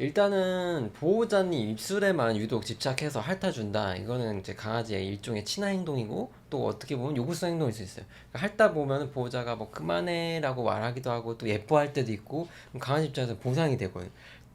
일단은 보호자님 입술에만 유독 집착해서 핥아준다. 이거는 이제 강아지의 일종의 친화 행동이고 또 어떻게 보면 요구성 행동일 수 있어요. 그러니까 핥다 보면 보호자가 뭐 그만해라고 말하기도 하고 또 예뻐할 때도 있고 강아지 입장에서 보상이 되고요.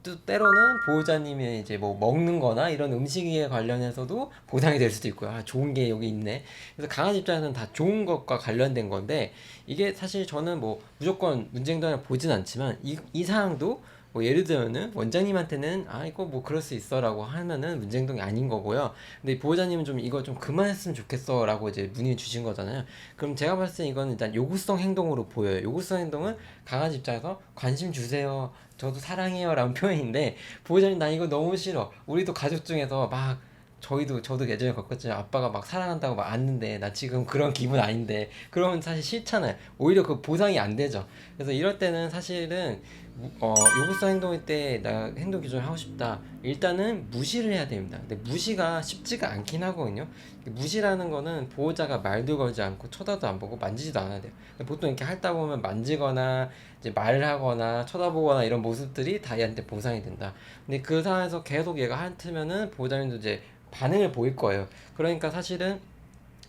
또 때로는 보호자님의 이제 뭐 먹는 거나 이런 음식에 관련해서도 보상이 될 수도 있고요. 아, 좋은 게 여기 있네. 그래서 강아지 입장에서는 다 좋은 것과 관련된 건데 이게 사실 저는 뭐 무조건 문제 행동을 보진 않지만 이, 이 사항도 뭐 예를 들면은 원장님한테는 아 이거 뭐 그럴 수 있어라고 하면은 문제 행동이 아닌 거고요. 근데 보호자님은 좀 이거 좀 그만했으면 좋겠어라고 이제 문의 주신 거잖아요. 그럼 제가 봤을 때 이거는 일단 요구성 행동으로 보여요. 요구성 행동은 강아지 입장에서 관심 주세요. 저도 사랑해요라는 표현인데 보호자님 나 이거 너무 싫어. 우리도 가족 중에서 막 저희도 저도 예전에 겪었지만 아빠가 막 사랑한다고 막 안는데 나 지금 그런 기분 아닌데 그러면 사실 싫잖아요. 오히려 그 보상이 안 되죠. 그래서 이럴 때는 사실은 무- 어, 요구성 행동일 때 나 행동 기준을 하고 싶다. 일단은 무시를 해야 됩니다. 근데 무시가 쉽지가 않긴 하거든요. 무시라는 거는 보호자가 말도 걸지 않고 쳐다도 안 보고 만지지도 않아야 돼요. 보통 이렇게 핥다 보면 만지거나 이제 말을 하거나 쳐다보거나 이런 모습들이 다 얘한테 보상이 된다. 근데 그 상황에서 계속 얘가 핥으면은 보호자님도 이제 반응을 보일 거예요. 그러니까 사실은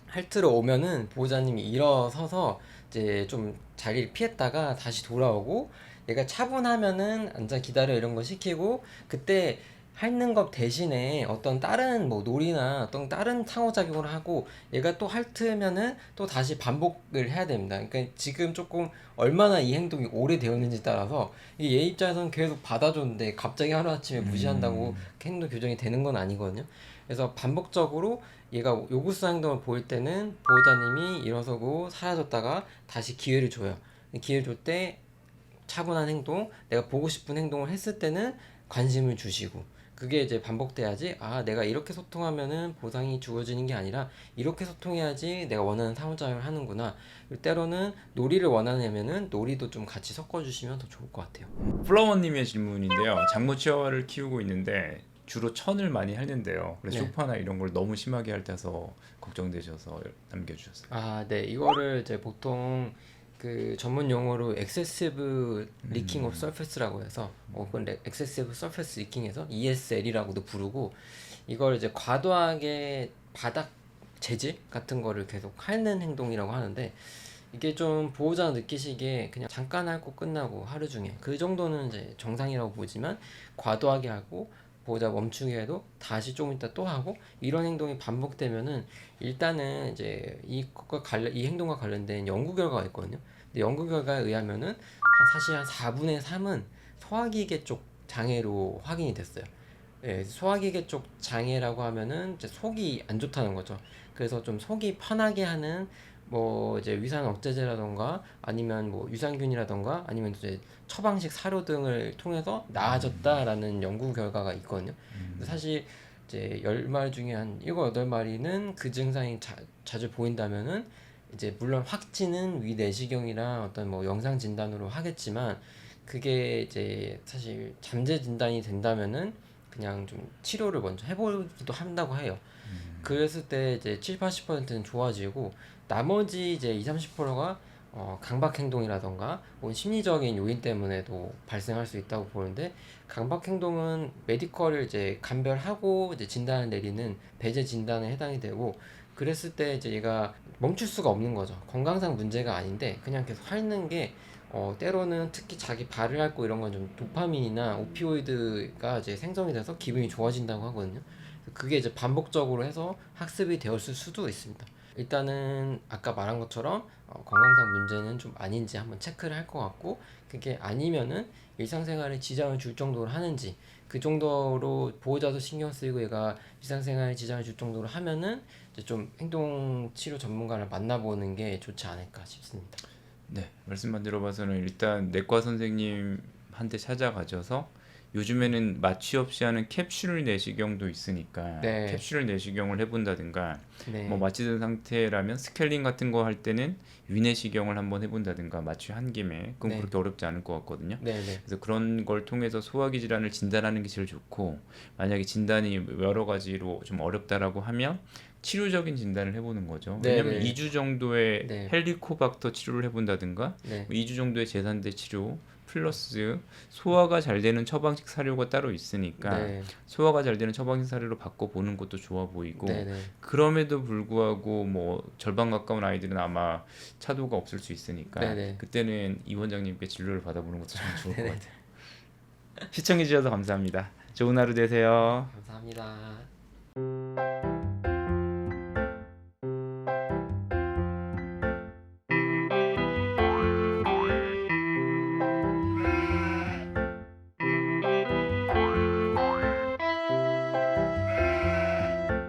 핥으러 오면은 보호자님이 일어서서 이제 좀 자리를 피했다가 다시 돌아오고 얘가 차분하면은 앉아 기다려 이런 거 시키고 그때 핥는 것 대신에 어떤 다른 뭐 놀이나 어떤 다른 상호작용을 하고 얘가 또 핥으면은 또 다시 반복을 해야 됩니다. 그러니까 지금 조금 얼마나 이 행동이 오래되었는지 따라서 이얘 입장에서는 계속 받아줬는데 갑자기 하루아침에 무시한다고 행동 교정이 되는 건 아니거든요. 그래서 반복적으로 얘가 요구성 행동을 보일 때는 보호자님이 일어서고 사라졌다가 다시 기회를 줘요. 기회를 줄 때 차분한 행동, 내가 보고 싶은 행동을 했을 때는 관심을 주시고 그게 이제 반복돼야지 아 내가 이렇게 소통하면은 보상이 주어지는 게 아니라 이렇게 소통해야지 내가 원하는 상호작용을 하는구나 때로는 놀이를 원하냐면은 놀이도 좀 같이 섞어주시면 더 좋을 것 같아요 플라워님의 질문인데요. 장모 치와와를 키우고 있는데 주로 천을 많이 핥는데요. 그래서 네. 소파나 이런 걸 너무 심하게 핥아서 걱정되셔서 남겨주셨어요. 아, 네. 이거를 이제 보통 그 전문 용어로 excessive leaking of surface라고 해서 어, 그건 레- excessive surface leaking에서 ESL이라고도 부르고 이걸 이제 과도하게 바닥 재질 같은 거를 계속 핥는 행동이라고 하는데 이게 좀 보호자가 느끼시기에 그냥 잠깐 핥고 끝나고 하루 중에 그 정도는 이제 정상이라고 보지만 과도하게 하고 보호자 멈추게 해도 다시 좀 이따 또 하고 이런 행동이 반복되면은 일단은 이제 이것과 관련 이 행동과 관련된 연구 결과가 있거든요. 연구 결과에 의하면은 한 사실 한 4분의 3은 소화기계 쪽 장애로 확인이 됐어요. 예, 소화기계 쪽 장애라고 하면은 이제 속이 안 좋다는 거죠. 그래서 좀 속이 편하게 하는 뭐 이제 위산 억제제라던가 아니면 뭐 유산균이라던가 아니면 이제 처방식 사료 등을 통해서 나아졌다라는 연구 결과가 있거든요. 근데 사실 이제 열 마리 중에 한 일곱 여덟 마리는 그 증상이 자, 자주 보인다면은 이제 물론 확진은 위 내시경이랑 어떤 뭐 영상 진단으로 하겠지만 그게 이제 사실 잠재 진단이 된다면은 그냥 좀 치료를 먼저 해보기도 한다고 해요. 그랬을 때 이제 7, 80%는 좋아지고 나머지 이제 2, 30%가 어, 강박 행동이라던가 혹은 심리적인 요인 때문에도 발생할 수 있다고 보는데 강박 행동은 메디컬을 이제 감별하고 이제 진단을 내리는 배제 진단에 해당이 되고 그랬을 때 이제 얘가 멈출 수가 없는 거죠. 건강상 문제가 아닌데 그냥 계속 핥는 게 어, 때로는 특히 자기 발을 핥고 이런 건 좀 도파민이나 오피오이드가 이제 생성이 돼서 기분이 좋아진다고 하거든요. 그게 이제 반복적으로 해서 학습이 되었을 수도 있습니다. 일단은 아까 말한 것처럼 어, 건강상 문제는 좀 아닌지 한번 체크를 할 것 같고 그게 아니면은 일상생활에 지장을 줄 정도로 하는지 그 정도로 보호자도 신경 쓰이고 얘가 일상생활에 지장을 줄 정도로 하면은 이제 좀 행동 치료 전문가를 만나보는 게 좋지 않을까 싶습니다. 네, 말씀만 들어봐서는 일단 내과 선생님한테 찾아가셔서 요즘에는 마취 없이 하는 캡슐 내시경도 있으니까 네. 캡슐 내시경을 해본다든가 네. 뭐 마취된 상태라면 스케일링 같은 거 할 때는 위내시경을 한번 해본다든가 마취 한 김에 그건 네. 그렇게 어렵지 않을 것 같거든요. 네 네. 그래서 그런 걸 통해서 소화기 질환을 진단하는 게 제일 좋고 만약에 진단이 여러 가지로 좀 어렵다라고 하면 치료적인 진단을 해보는 거죠. 네, 왜냐하면 네. 2주 정도의 네. 헬리코박터 치료를 해본다든가 네. 2주 정도의 제산제 치료 플러스 소화가 잘 되는 처방식 사료가 따로 있으니까 네. 소화가 잘 되는 처방식 사료로 바꿔 보는 것도 좋아 보이고 네, 네. 그럼에도 불구하고 뭐 절반 가까운 아이들은 아마 차도가 없을 수 있으니까 네네. 그때는 이 원장님께 진료를 받아보는 것도 참 좋을 것 같아요. 시청해 주셔서 감사합니다. 좋은 하루 되세요. 감사합니다.